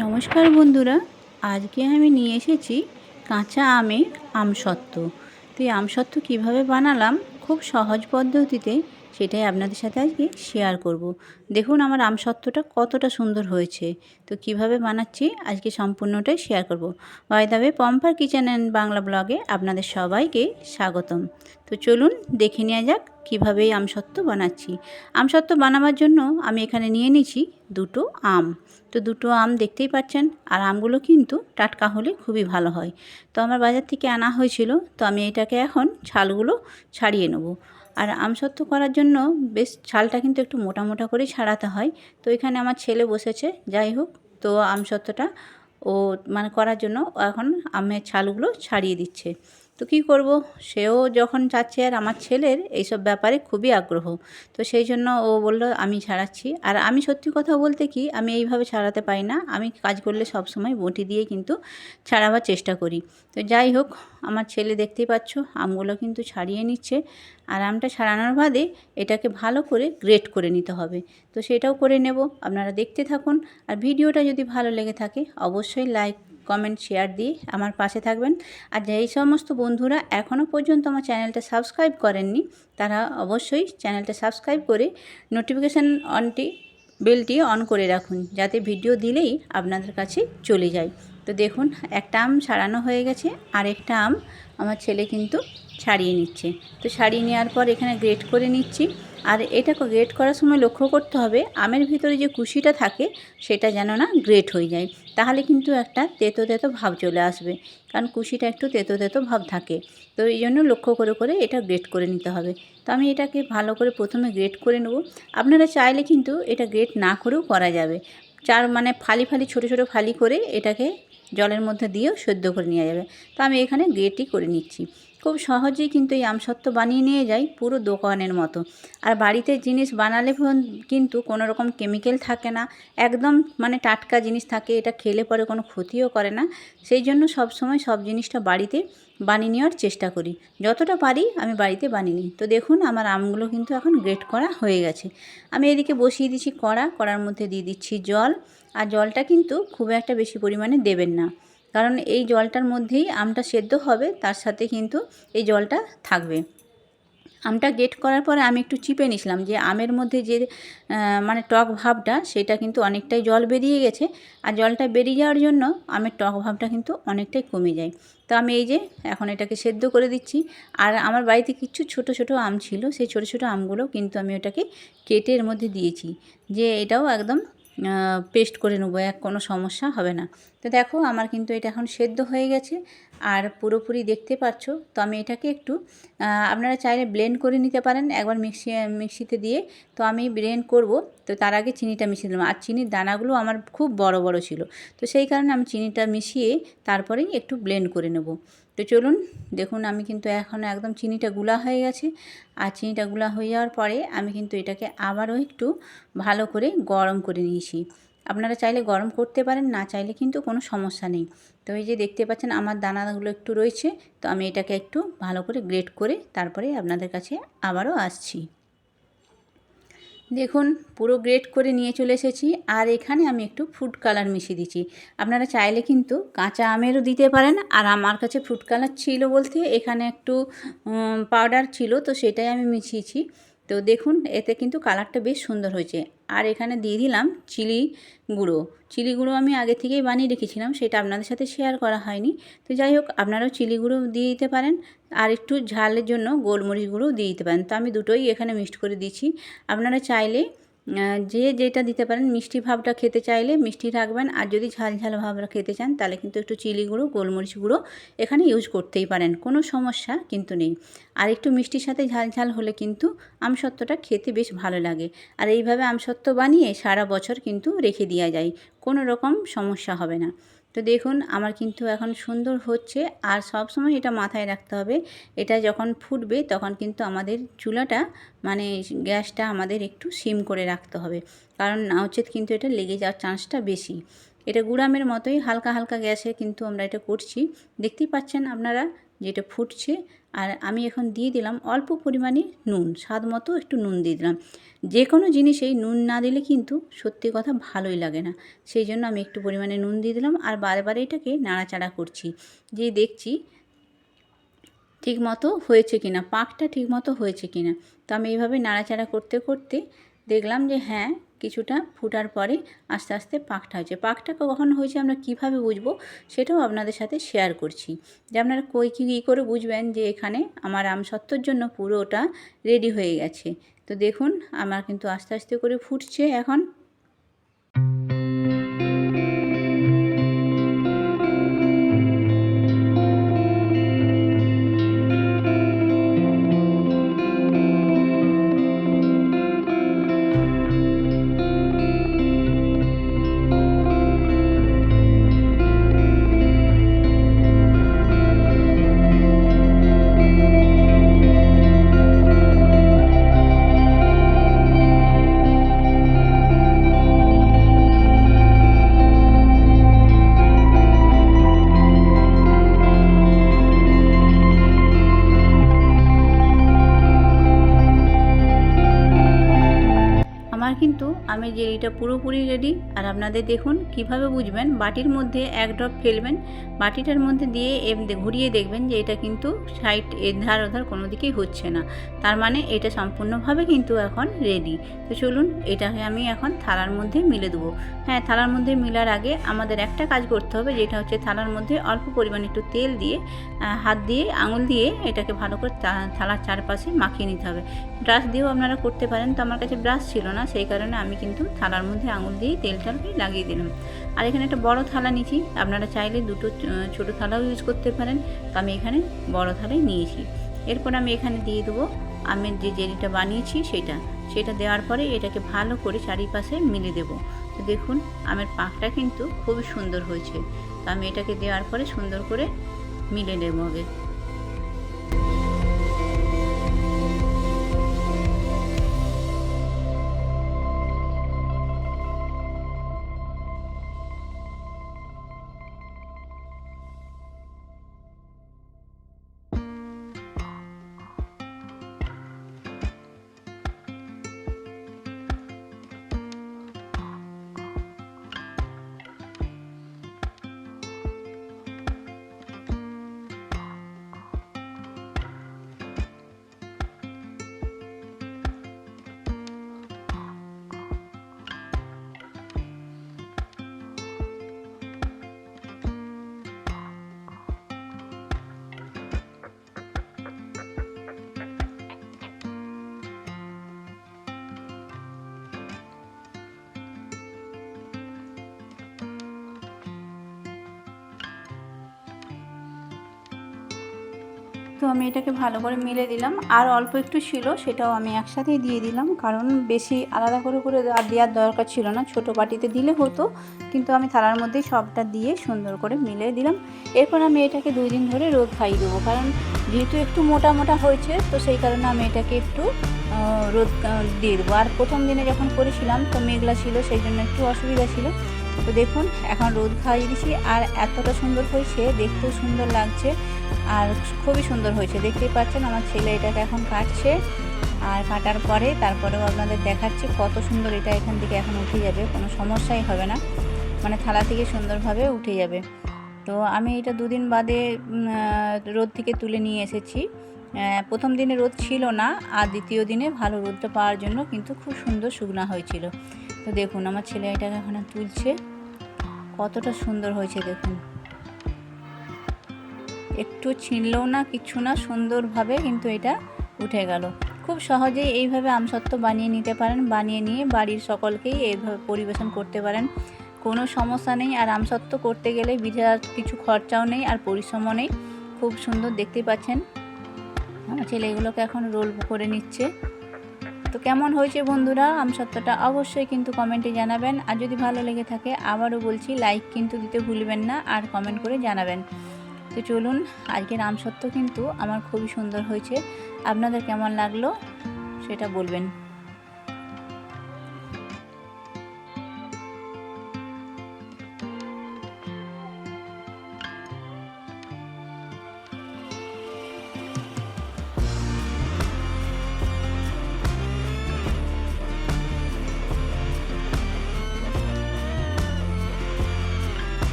নমস্কার বন্ধুরা, আজকে আমি নিয়ে এসেছি কাঁচা আমের আমসত্ত্ব। তো এই আমসত্ত্ব কীভাবে বানালাম, খুব সহজ পদ্ধতিতে সেটাই আপনাদের সাথে আজকে শেয়ার করব। দেখুন আমার আমসত্ত্বটা কতটা সুন্দর হয়েছে। তো কীভাবে বানাচ্ছি, আজকে সম্পূর্ণটাই শেয়ার করব। ওয়াইদাবে পম্পার কিচেন অ্যান্ড বাংলা ব্লগে আপনাদের সবাইকে স্বাগতম। তো চলুন দেখে নেওয়া যাক কীভাবে এই আমসত্ত্ব বানাচ্ছি। আমসত্ত্ব বানাবার জন্য আমি এখানে নিয়ে নিয়েছি দুটো আম। তো দুটো আম দেখতেই পাচ্ছেন, আর আমগুলো কিন্তু টাটকা হলে খুবই ভালো হয়। তো আমার বাজার থেকে আনা হয়েছিল, তো আমি এটাকে এখন ছালগুলো ছাড়িয়ে নেব। আর আমসত্ত্ব করার জন্য বেশ ছালটা কিন্তু একটু মোটা মোটা করেই ছাড়াতে হয়। তো এখানে আমার ছেলে বসেছে, যাই হোক, তো আমসত্ত্বটা ও মানে করার জন্য এখন আমের ছালগুলো ছাড়িয়ে দিচ্ছে। তো কী করব? সেও যখন চাচ্ছে আর আমার ছেলের এইসব ব্যাপারে খুবই আগ্রহ। তো সেই জন্য ও বলল, আমি ছাড়াচ্ছি। আর আমি সত্যি কথা বলতে কি, আমি এইভাবে ছাড়াতে পারি না। আমি কাজ করলে সব সময় বটি দিয়ে কিন্তু ছাড়াবার চেষ্টা করি। তো যাই হোক, আমার ছেলে দেখতেই পাচ্ছ, আমগুলো কিন্তু ছাড়িয়ে নিচ্ছে। আর আমটা ছাড়ানোর বাদে এটাকে ভালো করে গ্রেট করে নিতে হবে। তো সেটাও করে নেব। আপনারা দেখতে থাকুন। আর ভিডিওটা যদি ভালো লেগে থাকে, অবশ্যই লাইক কমেন্ট শেয়ার দিয়ে আমার পাশে থাকবেন। আর যেই সমস্ত বন্ধুরা এখনও পর্যন্ত আমার চ্যানেলটা সাবস্ক্রাইব করেননি, তারা অবশ্যই চ্যানেলটা সাবস্ক্রাইব করে নোটিফিকেশান অনটি বেলটি অন করে রাখুন, যাতে ভিডিও দিলেই আপনাদের কাছে চলে যায়। তো দেখুন, একটা আম ছাড়ানো হয়ে গেছে আর একটা আম আমার ছেলে কিন্তু ছাড়িয়ে নিচ্ছে। তো ছাড়িয়ে নেওয়ার পর এখানে গ্রেট করে নিচ্ছি। আর এটা গ্রেট করার সময় লক্ষ্য করতে হবে, আমের ভিতরে যে কুশিটা থাকে, সেটা যেন না গ্রেট হয়ে যায়। তাহলে কিন্তু একটা তেতো তেতো ভাব চলে আসবে, কারণ কুশিটা একটু তেতো তেতো ভাব থাকে। তো এই জন্য লক্ষ্য করে করে এটা গ্রেট করে নিতে হবে। তো আমি এটাকে ভালো করে প্রথমে গ্রেট করে নেব। আপনারা চাইলে কিন্তু এটা গ্রেট না করেও করা যাবে। চার মানে ফালি ফালি, ছোট ছোট ফালি করে এটাকে জলের মধ্যে দিয়েও সেদ্ধ করে নেওয়া যাবে। তো আমি এখানে গ্রেটই করে নিচ্ছি। খুব সহজেই কিন্তু এই আমসত্ত্ব বানিয়ে নিয়ে যাই পুরো দোকানের মতো। আর বাড়িতে জিনিস বানালে কিন্তু কোনো রকম কেমিক্যাল থাকে না, একদম মানে টাটকা জিনিস থাকে, এটা খেলে পরে কোনো ক্ষতিও করে না। সেই জন্য সব সময় সব জিনিসটা বাড়িতে বানিয়ে নেওয়ার চেষ্টা করি। যতটা পারি আমি বাড়িতে বানিয়ে নিই। তো দেখুন আমার আমগুলো কিন্তু এখন গ্রেট করা হয়ে গেছে। আমি এদিকে বসিয়ে দিচ্ছি কড়া, কড়ার মধ্যে দিয়ে দিচ্ছি জল। আর জলটা কিন্তু খুব একটা বেশি পরিমাণে দেবেন না। কারণ এই জলটার মধ্যেই আমটা সেদ্ধ হবে, তার সাথে কিন্তু এই জলটা থাকবে। আমটা গেট করার পরে আমি একটু চিপে নিছিলাম যে আমের মধ্যে যে মানে টক ভাবটা, সেটা কিন্তু অনেকটাই জল বেরিয়ে গেছে। আর জলটা বেরিয়ে যাওয়ার জন্য আমের টক ভাবটা কিন্তু অনেকটাই কমে যায়। তো আমি এই যে এখন এটাকে সেদ্ধ করে দিচ্ছি। আর আমার বাড়িতে কিছু ছোট ছোট আম ছিল, সেই ছোট ছোট আমগুলো কিন্তু আমি ওটাকে কেটের মধ্যে দিয়েছি। যে এটাও একদম পেস্ট করে নেব, এক কোনো সমস্যা হবে না। তো দেখো, আমার কিন্তু এটা এখন সেদ্ধ হয়ে গেছে। আর পুরোপুরি দেখতে পাচ্ছ, তো আমি এটাকে একটু আপনারা চাইলে ব্লেন্ড করে নিতে পারেন একবার মিক্সি, মিক্সিতে দিয়ে। তো আমি ব্লেন্ড করব, তো তার আগে চিনিটা মিশিয়ে দিলাম। আর চিনির দানাগুলো আমার খুব বড় বড় ছিল। তো সেই কারণে আমি চিনিটা মিশিয়ে তারপরেই একটু ব্লেন্ড করে নেব। তো চলুন, দেখুন আমি কিন্তু এখন একদম চিনিটা গুলা হয়ে গেছে। আর চিনিটা গুলা হয়ে যাওয়ার পরে আমি কিন্তু এটাকে আবারও একটু ভালো করে গরম করে নিয়েছি। আপনারা চাইলে গরম করতে পারেন, না চাইলে কিন্তু কোনো সমস্যা নেই। তো এই যে দেখতে পাচ্ছেন আমার দানাগুলো একটু রয়েছে, তো আমি এটাকে একটু ভালো করে গ্রেট করে তারপরে আপনাদের কাছে আবারও আসছি। দেখুন, পুরো গ্রেট করে নিয়ে চলে এসেছি, আর এখানে আমি একটু ফুড কালার মিশিয়ে দিচ্ছি। আপনারা চাইলে কিন্তু কাঁচা আমেরও দিতে পারেন, আর আমার কাছে ফুড কালার ছিল বলতে এখানে একটু পাউডার ছিল, তো সেটাই আমি মিশিয়েছি। তো দেখুন, এতে কিন্তু কালারটা বেশ সুন্দর হয়েছে। আর এখানে দিয়ে দিলাম চিলি গুঁড়ো। চিলি গুঁড়ো আমি আগে থেকেই বানিয়ে রেখেছিলাম, সেটা আপনাদের সাথে শেয়ার করা হয়নি। তো যাই হোক, আপনারাও চিলি গুঁড়ো দিয়ে দিতে পারেন, আর একটু ঝালের জন্য গোলমরিচ গুঁড়ো দিয়ে দিতে পারেন। তো আমি দুটোই এখানে মিক্সড করে দিচ্ছি আপনারা চাইলে যে যেটা দিতে পারেন, মিষ্টি ভাবটা খেতে চাইলে মিষ্টি রাখবেন, আর যদি ঝাল ঝাল ভাবটা খেতে চান, তাহলে কিন্তু একটু চিলি গুঁড়ো, গোলমরিচ গুঁড়ো এখানে ইউজ করতেই পারেন, কোনো সমস্যা কিন্তু নেই। আর একটু মিষ্টির সাথে ঝাল ঝাল হলে কিন্তু আমসত্ত্বটা খেতে বেশ ভালো লাগে। আর এইভাবে আমসত্ত্ব বানিয়ে সারা বছর কিন্তু রেখে দেওয়া যায়, কোনো রকম সমস্যা হবে না। তো দেখুন, আমার কিন্তু এখন সুন্দর হচ্ছে। আর সব সময় এটা মাথায় রাখতে হবে, এটা যখন ফুটবে তখন কিন্তু আমাদের চুলাটা মানে গ্যাসটা আমাদের একটু সিম করে রাখতে হবে। কারণ না উচিত কিন্তু এটা লেগে যাওয়ার চান্সটা বেশি। এটা গুড়ামের মতোই হালকা হালকা গ্যাসে কিন্তু আমরা এটা করছি। দেখতেই পাচ্ছেন আপনারা? যেটা ফুটছে। আর আমি এখন দিয়ে দিলাম অল্প পরিমাণে নুন, স্বাদ মতো একটু নুন দিয়ে দিলাম। যে কোনো জিনিসেই নুন না দিলে কিন্তু সত্যি কথা ভালোই লাগে না। সেই জন্য আমি একটু পরিমাণে নুন দিয়ে দিলাম আর বারে বারে এটাকে নাড়াচাড়া করছি। যে দেখছি ঠিক মতো হয়েছে কি না পাকটা ঠিক মতো হয়েছে কি না তো আমি এইভাবে নাড়াচাড়া করতে করতে দেখলাম যে হ্যাঁ কিছুটা ফুটার পরে আস্তে আস্তে পাকটা হয়েছে। পাকটা কখন হয়েছে আমরা কীভাবে বুঝব সেটাও আপনাদের সাথে শেয়ার করছি। যে আপনারা কই কী কী করে বুঝবেন যে এখানে আমার আমসত্ত্বর জন্য পুরোটা রেডি হয়ে গেছে। তো দেখুন, আমার কিন্তু আস্তে আস্তে করে ফুটছে এখন। আমার কিন্তু আমি জেলিটা পুরোপুরি রেডি আর আপনাদের দেখুন কীভাবে বুঝবেন, বাটির মধ্যে এক ড্রপ ফেলবেন, বাটিটার মধ্যে দিয়ে এম- ঘুরিয়ে দেখবেন যে এটা কিন্তু সাইড এধার ওধার কোনো দিকেই হচ্ছে না। তার মানে এটা সম্পূর্ণভাবে কিন্তু এখন রেডি তো চলুন এটাকে আমি এখন থালার মধ্যে মিলে দেবো। হ্যাঁ থালার মধ্যে মিলার আগে আমাদের একটা কাজ করতে হবে, যেটা হচ্ছে থালার মধ্যে অল্প পরিমাণে একটু তেল দিয়ে হাত দিয়ে, আঙুল দিয়ে এটাকে ভালো করে থালার চারপাশে মাখিয়ে নিতে হবে। ব্রাশ দিয়েও আপনারা করতে পারেন। তো আমার কাছে ব্রাশ ছিল না সেই কারণে আমি কিন্তু থালার মধ্যে আঙুল দিয়ে তেলটাকে লাগিয়ে দিলাম। আর এখানে একটা বড় থালা নিয়েছি। আপনারা চাইলে দুটো ছোট থালাও ইউজ করতে পারেন। তো আমি এখানে বড় থালাই নিয়েছি। এরপর আমি এখানে দিয়ে দেবো আমের যে জেলিটা বানিয়েছি সেটা। সেটা দেওয়ার পরে এটাকে ভালো করে চারিপাশে মিলে দেবো। তো দেখুন, আমের পাকটা কিন্তু খুবই সুন্দর হয়েছে। তো আমি এটাকে দেওয়ার পরে সুন্দর করে মিলে নেব আগে। তো আমি এটাকে ভালো করে মিলে দিলাম, আর অল্প একটু ছিল, সেটাও আমি একসাথেই দিয়ে দিলাম। কারণ বেশি আলাদা করে করে আর দেওয়ার দরকার ছিল না। ছোট বাটিতে দিলে হতো, কিন্তু আমি থালার মধ্যেই সবটা দিয়ে সুন্দর করে মিলে দিলাম। এরপর আমি এটাকে দুই দিন ধরে রোদ খাইয়ে দেবো। কারণ যেহেতু একটু মোটা মোটা হয়েছে, তো সেই কারণে আমি এটাকে একটু রোদ দিয়ে দেবো। আর প্রথম দিনে যখন করেছিলাম, তো মেঘলা ছিল, সেই জন্য একটু অসুবিধা ছিল। তো দেখুন, এখন রোদ খাইয়ে দিছি, আর এতটা সুন্দর হয়েছে, দেখতেও সুন্দর লাগছে। আর খুবই সুন্দর হয়েছে। দেখতেই পাচ্ছেন আমার ছেলে এটাকে এখন কাটছে আর কাটার পরে তারপরেও আপনাদের দেখাচ্ছি কত সুন্দর এটা এখান থেকে এখন উঠে যাবে, কোনো সমস্যাই হবে না। মানে থালা থেকে সুন্দরভাবে উঠে যাবে। তো আমি এটা দুদিন বাদে রোদ থেকে তুলে নিয়ে এসেছি। প্রথম দিনে রোদ ছিল না, আর দ্বিতীয় দিনে ভালো রোদটা পাওয়ার জন্য কিন্তু খুব সুন্দর শুকনা হয়েছিল। তো দেখুন, আমার ছেলে এটাকে এখানে তুলছে। কতটা সুন্দর হয়েছে দেখুন। একটু ছিঁড়লেও না, কিছু না, সুন্দরভাবে কিন্তু এটা উঠে গেল। খুব সহজেই এইভাবে আমসত্ত্ব বানিয়ে নিতে পারেন, বানিয়ে নিয়ে বাড়ির সকলকেই এইভাবে পরিবেশন করতে পারেন। কোনো সমস্যা নেই। আর আমসত্ত্ব করতে গেলে বিরাট কিছু খরচাও নেই আর পরিশ্রমও নেই। খুব সুন্দর দেখতে পাচ্ছেন। আমার এখন রোল করে নিচ্ছে। তো কেমন হয়েছে বন্ধুরা? আমসত্ত্বটা অবশ্যই কিন্তু কমেন্টে জানাবেন। আর যদি ভালো লেগে থাকে, আবারও বলছি, লাইক কিন্তু দিতে ভুলবেন না। আর কমেন্ট করে জানাবেন। তো চলুন আজকের আমসত্ত্ব কিন্তু আমার খুবই সুন্দর হয়েছে। আপনাদের কেমন লাগল সেটা বলবেন।